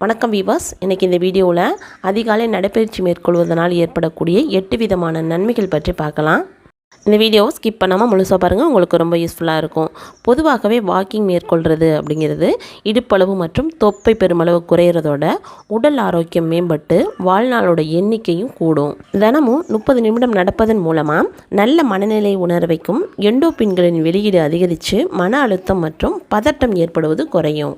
வணக்கம் விவாஸ் இன்றைக்கி இந்த வீடியோவில் அதிகாலை நடைப்பயிற்சி மேற்கொள்வதனால் ஏற்படக்கூடிய எட்டு விதமான நன்மைகள் பற்றி பார்க்கலாம். இந்த வீடியோவை ஸ்கிப் பண்ணாமல் முழுசாக பாருங்கள் உங்களுக்கு ரொம்ப யூஸ்ஃபுல்லாக இருக்கும். பொதுவாகவே வாக்கிங் மேற்கொள்கிறது அப்படிங்கிறது இடுப்பளவு மற்றும் தொப்பை பெருமளவு குறையிறதோட உடல் ஆரோக்கியம் மேம்பட்டு வாழ்நாளோட எண்ணிக்கையும் கூடும். தினமும் முப்பது நிமிடம் நடப்பதன் மூலமாக நல்ல மனநிலை உணர்வைக்கும் எண்டோ எண்டோபின்களின் வெளியீடு அதிகரித்து மன அழுத்தம் மற்றும் பதட்டம் ஏற்படுவது குறையும்.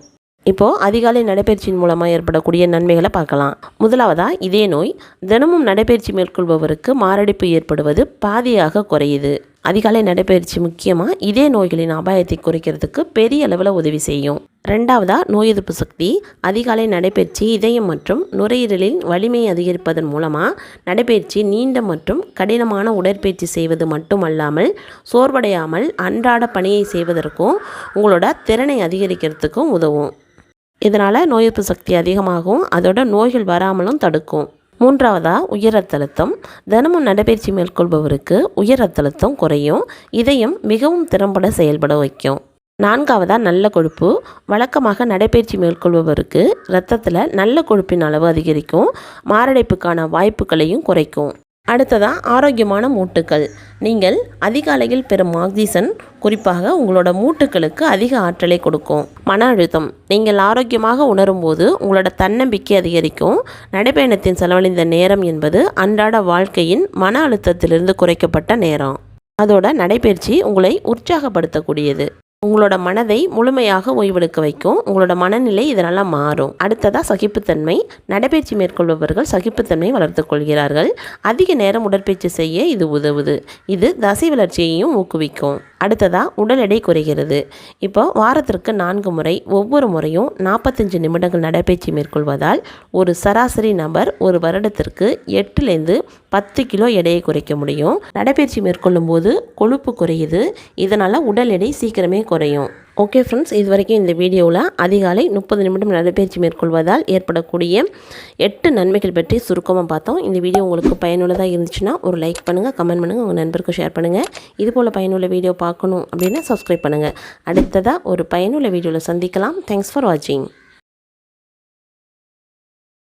இப்போது அதிகாலை நடைப்பயிற்சியின் மூலமாக ஏற்படக்கூடிய நன்மைகளை பார்க்கலாம். முதலாவதாக இதே நோய் தினமும் நடைப்பயிற்சி மேற்கொள்பவருக்கு மாரடைப்பு ஏற்படுவது பாதியாக குறையுது. அதிகாலை நடைபயிற்சி முக்கியமாக இதே நோய்களின் அபாயத்தை குறைக்கிறதுக்கு பெரிய அளவில் உதவி செய்யும். ரெண்டாவதாக நோய் எதிர்ப்பு சக்தி அதிகாலை நடைப்பயிற்சி இதயம் மற்றும் நுரையீரலின் வலிமையை அதிகரிப்பதன் மூலமாக நடைபயிற்சி நீண்ட மற்றும் கடினமான உடற்பயிற்சி செய்வது மட்டுமல்லாமல் சோர்வடையாமல் அன்றாட பணியை செய்வதற்கும் உங்களோட திறனை அதிகரிக்கிறதுக்கும் உதவும். இதனால் நோய் எதிர்ப்பு சக்தி அதிகமாகும். அதோட நோய்கள் வராமலும் தடுக்கும். மூன்றாவதாக உயர் ரத்த அழுத்தம். தினமும் நடைபயிற்சி மேற்கொள்பவருக்கு உயர் ரத்த அழுத்தம் குறையும். இதயம் மிகவும் திறம்பட செயல்பட வைக்கும். நான்காவதாக நல்ல கொழுப்பு. வழக்கமாக நடைபயிற்சி மேற்கொள்பவருக்கு இரத்தத்தில் நல்ல கொழுப்பின் அளவு அதிகரிக்கும். மாரடைப்புக்கான வாய்ப்புகளையும் குறைக்கும். அடுத்ததாக ஆரோக்கியமான மூட்டுக்கள். நீங்கள் அதிகாலையில் பெறும் ஆக்சிஜன் குறிப்பாக உங்களோட மூட்டுக்களுக்கு அதிக ஆற்றலை கொடுக்கும். மன அழுத்தம். நீங்கள் ஆரோக்கியமாக உணரும்போது உங்களோட தன்னம்பிக்கை அதிகரிக்கும். நடைப்பயணத்தின் செலவழிந்த நேரம் என்பது அன்றாட வாழ்க்கையின் மன அழுத்தத்திலிருந்து குறைக்கப்பட்ட நேரம். அதோட நடைபயிற்சி உங்களை உற்சாகப்படுத்தக்கூடியது. உங்களோட மனதை முழுமையாக ஓய்வெடுக்க வைக்கும். உங்களோட மனநிலை இதனால் மாறும். அடுத்ததாக சகிப்புத்தன்மை. நடைபயிற்சி மேற்கொள்பவர்கள் சகிப்புத்தன்மை வளர்த்து கொள்கிறார்கள். அதிக நேரம் உடற்பயிற்சி செய்ய இது உதவுது. இது தசை வளர்ச்சியையும் ஊக்குவிக்கும். அடுத்ததாக உடல் எடை குறைகிறது. இப்போ வாரத்திற்கு நான்கு முறை ஒவ்வொரு முறையும் நாற்பத்தஞ்சு நிமிடங்கள் நடைபயிற்சி மேற்கொள்வதால் ஒரு சராசரி நபர் ஒரு வருடத்திற்கு எட்டுலேருந்து பத்து கிலோ எடையை குறைக்க முடியும். நடைபயிற்சி மேற்கொள்ளும் போது கொழுப்பு குறையுது. இதனால் உடல் எடை சீக்கிரமே குறையும். ஓகே ஃப்ரெண்ட்ஸ் இது வரைக்கும் இந்த வீடியோவில் அதிகாலை முப்பது நிமிடம் நடைபயிற்சி மேற்கொள்வதால் ஏற்படக்கூடிய எட்டு நன்மைகள் பற்றி சுருக்கமாக பார்த்தோம். இந்த வீடியோ உங்களுக்கு பயனுள்ளதாக இருந்துச்சுன்னா ஒரு லைக் பண்ணுங்கள் கமெண்ட் பண்ணுங்கள் உங்கள் நண்பருக்கும் ஷேர் பண்ணுங்கள் இது போல் பயனுள்ள வீடியோ பார்க்கணும் அப்படின்னா சப்ஸ்கிரைப் பண்ணுங்கள் அடுத்ததாக ஒரு பயனுள்ள வீடியோவில் சந்திக்கலாம். தேங்க்ஸ் ஃபார் வாட்சிங்